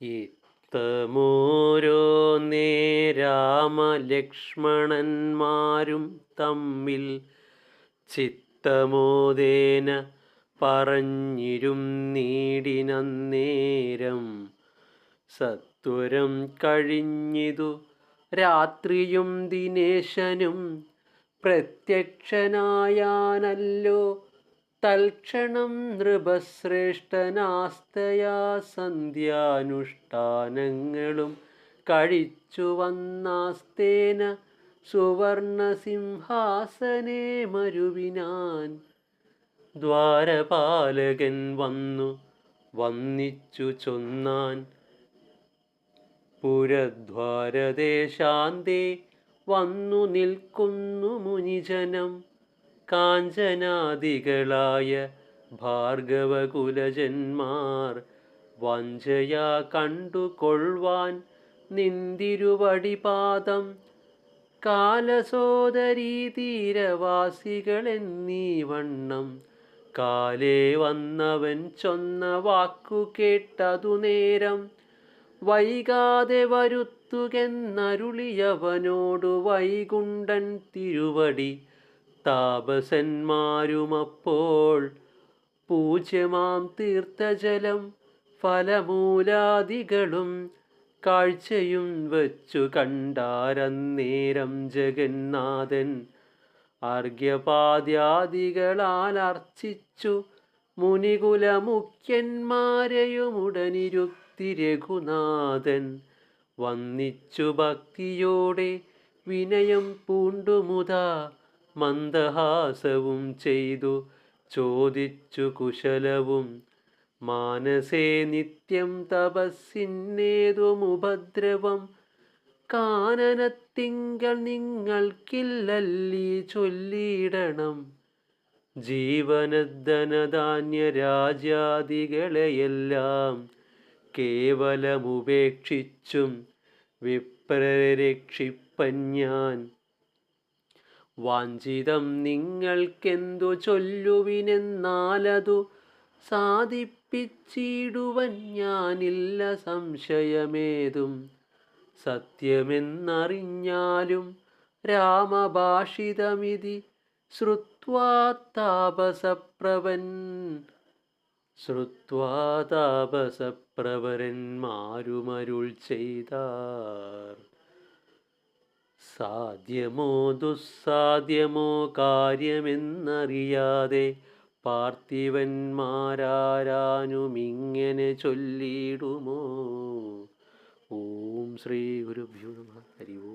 ഇത്തമോരോന്നേ നേരാമലക്ഷ്മണന്മാരും തമ്മിൽ ചിത്തമോദേന പറഞ്ഞിരും നീടിനേരം സത്വരം കഴിഞ്ഞിതു രാത്രിയും ദിനേശനും പ്രത്യക്ഷനായാനല്ലോ തൽക്ഷണം നൃപശ്രേഷ്ഠനാസ്തയാ സന്ധ്യാനുഷ്ഠാനങ്ങളും കഴിച്ചു വന്നാസ്തേന സുവർണസിംഹാസനെ മരുവിനാൻ. ദ്വാരപാലകൻ വന്നു വന്നിച്ചു ചൊന്നാൻ. പുരദ്വാരദേശാന്തേ വന്നു നിൽക്കുന്നു മുനിജനം. കാഞ്ചനാദികളായ ഭാർഗവകുലജന്മാർ വഞ്ചയാ കണ്ടുകൊള്ളുവാൻ നിന്തിരുവടിപാദം കാലസോദരീ തീരവാസികളെന്നീ വണ്ണം കാലേ വന്നവൻ ചൊന്ന വാക്കു കേട്ടതു നേരം വൈകാതെ വരുത്തുകെന്നരുളിയവനോടു വൈകുണ്ഠൻ തിരുവടി താപസന്മാരുമപ്പോൾ പൂജ്യമാം തീർത്ഥജലം ഫലമൂലാദികളും കാഴ്ചയും വച്ചു കണ്ടാരന്നേരം ജഗന്നാഥൻ അർഘ്യപാദ്യാദികളാൽ അർച്ചിച്ചു മുനികുലമുഖ്യന്മാരെയുമുടനിരുത്തി രഘുനാഥൻ വന്നിച്ചു ഭക്തിയോടെ വിനയം പൂണ്ടുമുതാ മന്ദഹാസവും ചെയ്തു ചോദിച്ചു കുശലവും. മാനസേ നിത്യം തപസ്സിന്നേതുമുപദ്രവം. കാനനത്തിങ്കൾ നിങ്ങൾക്കില്ലല്ലീ ചൊല്ലിയിടണം. ജീവനധനധാന്യരാജാദികളെയെല്ലാം കേവലമുപേക്ഷിച്ചും വിപ്രരക്ഷിപ്പൻ ഞാൻ. വാഞ്ചിതം നിങ്ങൾക്കെന്തു ചൊല്ലുവിനെന്നാലതു സാധിപ്പിച്ചിടുവൻ ഞാനില്ല സംശയമേതും. സത്യമെന്നറിഞ്ഞാലും രാമഭാഷിതമിതി ശ്രുത്വാ താപസപ്രവൻ. ചെയ്താർ. സാധ്യമോ ദുസ്സാധ്യമോ കാര്യമെന്നറിയാതെ പാർത്ഥിവന്മാരാരാനുമിങ്ങനെ ചൊല്ലിയിടുമോ ഓം ശ്രീ ഗുരുഭ്യോ നമ.